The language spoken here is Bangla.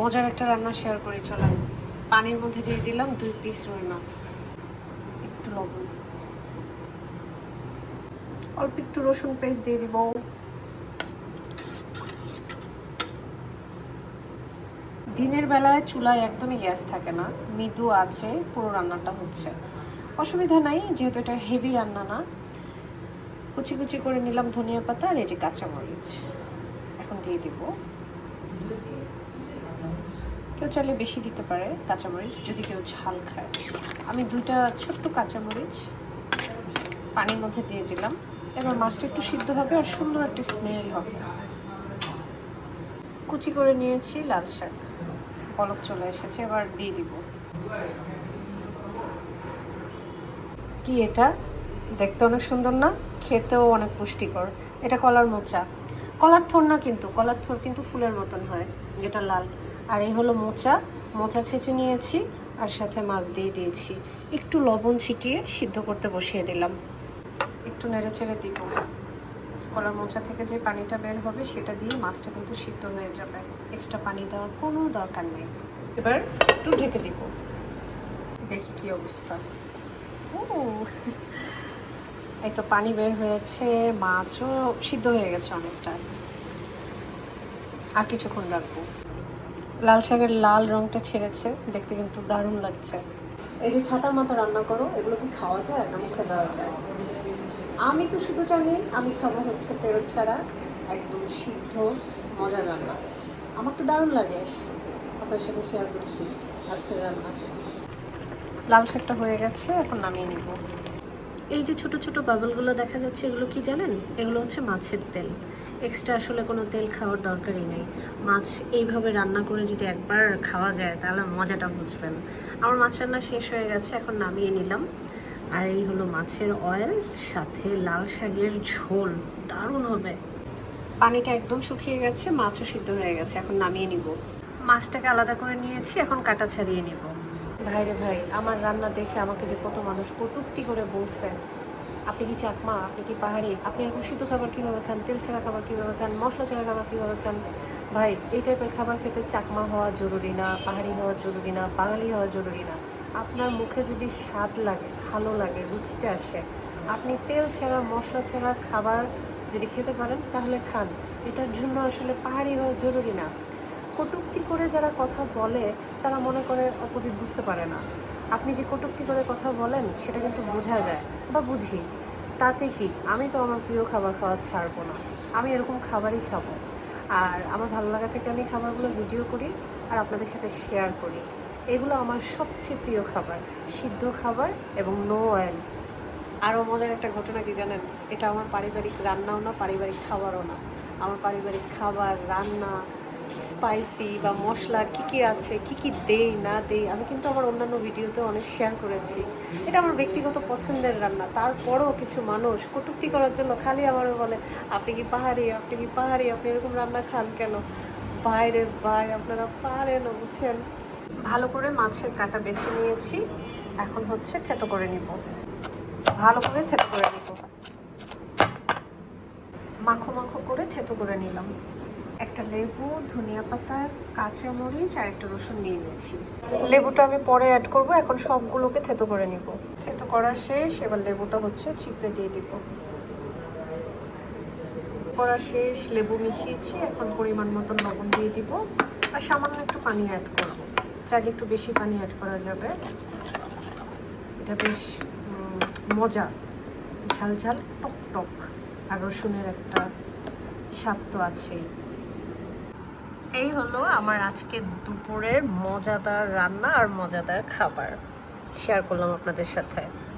মজার একটা রান্না শেয়ার করে, চলেন। পানির মধ্যে দিয়ে দিলাম দুই পিস রুই মাছ। একটু লবণ। অল্প একটু রসুন পেস্ট দিয়ে দিব। দিনের বেলায় চুলায় একদমই গ্যাস থাকে না, মৃদু আছে, পুরো রান্নাটা হচ্ছে। অসুবিধা নাই, যেহেতু এটা হেভি রান্না না। কুচি কুচি করে নিলাম ধনিয়া পাতা আর এই যে কাঁচামরিচ। এখন দিয়ে দিব। কেউ চাইলে বেশি দিতে পারে কাঁচামরিচ, যদি কেউ ঝাল খায়। আমি দুইটা ছোট্ট কাঁচামরিচ পানির মধ্যে দিয়ে দিলাম। এবার মাছটা একটু সিদ্ধ হবে আর সুন্দর একটা স্মেল হবে। কুচি করে নিয়েছি লাল শাক। পলক চলে এসেছে, এবার দিয়ে দিব। কি এটা? দেখতে অনেক সুন্দর না? খেতেও অনেক পুষ্টিকর। এটা কলার মোচা। কলার থর না কিন্তু, কলার থর কিন্তু ফুলের মতন হয়, যেটা লাল। আর এই হলো মোচা। মোচা ছেঁচে নিয়েছি আর সাথে মাছ দিয়ে দিয়েছি। একটু লবণ ছিটিয়ে সিদ্ধ করতে বসিয়ে দিলাম। একটু নেড়ে চেড়ে দিব। কলার মোচা থেকে যে পানিটা বের হবে সেটা দিয়ে মাছটা কিন্তু সিদ্ধ হয়ে যাবে। এক্সট্রা পানি দেওয়ার কোনো দরকার নেই। এবার একটু ঢেকে দিব। দেখি কি অবস্থা। ও, এই তো পানি বের হয়েছে, মাছও সিদ্ধ হয়ে গেছে অনেকটা। আর কিছুক্ষণ রাখব। লাল শাকের লাল রংটা ছেড়েছে দেখতে কিন্তু দারুণ লাগছে। এই যে ছাতার মতো রান্না করো এগুলো কি খাওয়া যায় না মুখে দেওয়া যায়? আমি তো শুধু জানি আমি খাব হচ্ছে তেল ছাড়া একদম সিদ্ধ মজার রান্না। আমার তো দারুণ লাগে আপনার সাথে শেয়ার করছি আজকের রান্না। লাল শাকটা হয়ে গেছে এখন নামিয়ে নিব। এই যে ছোট ছোট বাবলগুলো দেখা যাচ্ছে, এগুলো কি জানেন? এগুলো হচ্ছে মাছের তেল। এক্সট্রা আসলে কোনো তেল খাওয়ার দরকারই নেই। মাছ এইভাবে রান্না করে যদি একবার খাওয়া যায়, তাহলে মজাটা বুঝবেন। আমার মাছ রান্না শেষ হয়ে গেছে, এখন নামিয়ে নিলাম। আর এই হলো মাছের অয়েল সাথে লাল শাকের ঝোল। দারুণ হবে। পানিটা একদম শুকিয়ে গেছে, মাছও সিদ্ধ হয়ে গেছে, এখন নামিয়ে নিব। মাছটাকে আলাদা করে নিয়েছি, এখন কাটা ছাড়িয়ে নিব। ভাইরে ভাই, আমার রান্না দেখে আমাকে যে কত মানুষ কটুক্তি করে বলছে। আপনি কি চাকমা? আপনি কি পাহাড়ি? আপনি এরকম সিদ্ধ খাবার কীভাবে খান? তেল ছাড়া খাবার কীভাবে খান? মশলা ছাড়া খাবার কীভাবে খান? ভাই, এই টাইপের খাবার খেতে চাকমা হওয়া জরুরি না, পাহাড়ি হওয়া জরুরি না, বাঙালি হওয়া জরুরি না। আপনার মুখে যদি স্বাদ লাগে, ভালো লাগে, রুচিতে আসে, আপনি তেল ছাড়া, মশলা ছাড়া খাবার যদি খেতে পারেন, তাহলে খান। এটার জন্য আসলে পাহাড়ি হওয়া জরুরি না। কটূক্তি করে যারা কথা বলে, তারা মনে করে অপোজিট বুঝতে পারে না। আপনি যে কটূক্তি করে কথা বলেন, সেটা কিন্তু বোঝা যায়। বা বুঝি। তাতে কি? আমি তো আমার প্রিয় খাবার খাওয়া ছাড়বো না। আমি এরকম খাবারই খাব। আর আমার ভালো লাগা থেকে আমি খাবারগুলো ভিডিও করি আর আপনাদের সাথে শেয়ার করি। এগুলো আমার সবচেয়ে প্রিয় খাবার। সিদ্ধ খাবার এবং নো অয়েল আরও মজার একটা ঘটনা কি জানেন? এটা আমার পারিবারিক রান্নাও না, পারিবারিক খাবারও না। আমার পারিবারিক খাবার, রান্না স্পাইসি বা মশলা কি কি আছে, কি কি দেই, না দেই, আমি কিন্তু আমার অন্যান্য ভিডিওতে অনেক শেয়ার করেছি। এটা আমার ব্যক্তিগত পছন্দের রান্না। তারপরও কিছু মানুষ কটূক্তি করার জন্য খালি আমারও বলে, আপনি কি পাহাড়ি? আপনি কি পাহাড়ি? আপনি এরকম রান্না খান কেন? বাইরে, ভাই, আপনারা পারেন, বুঝছেন? ভালো করে মাছের কাটা বেছে নিয়েছি। এখন হচ্ছে থেতো করে নিব। ভালো করে থেতো করে নিব। মাখো মাখো করে থেতো করে নিলাম। একটা লেবু, ধনিয়া পাতা কাঁচামরিচ আর একটা রসুন নিয়ে নিয়েছি। লেবুটা আমি পরে অ্যাড করব, এখন সবগুলোকে থেতো করে নিব। থেতো করা শেষ, এবার লেবুটা হচ্ছে চিপড়ে দিয়ে দিব। করা শেষ, লেবু মিশিয়েছি, এখন পরিমাণ মতন লবণ দিয়ে দিব। আর সামান্য একটু পানি অ্যাড করব। চাইলে একটু বেশি পানি অ্যাড করা যাবে। এটা বেশ মজা। ঝাল ঝাল, টক টক। আর রসুনের একটা স্বাদ তো আছেই। এই হলো আমার আজকে দুপুরের মজাদার রান্না আর মজাদার খাবার। শেয়ার করলাম আপনাদের সাথে।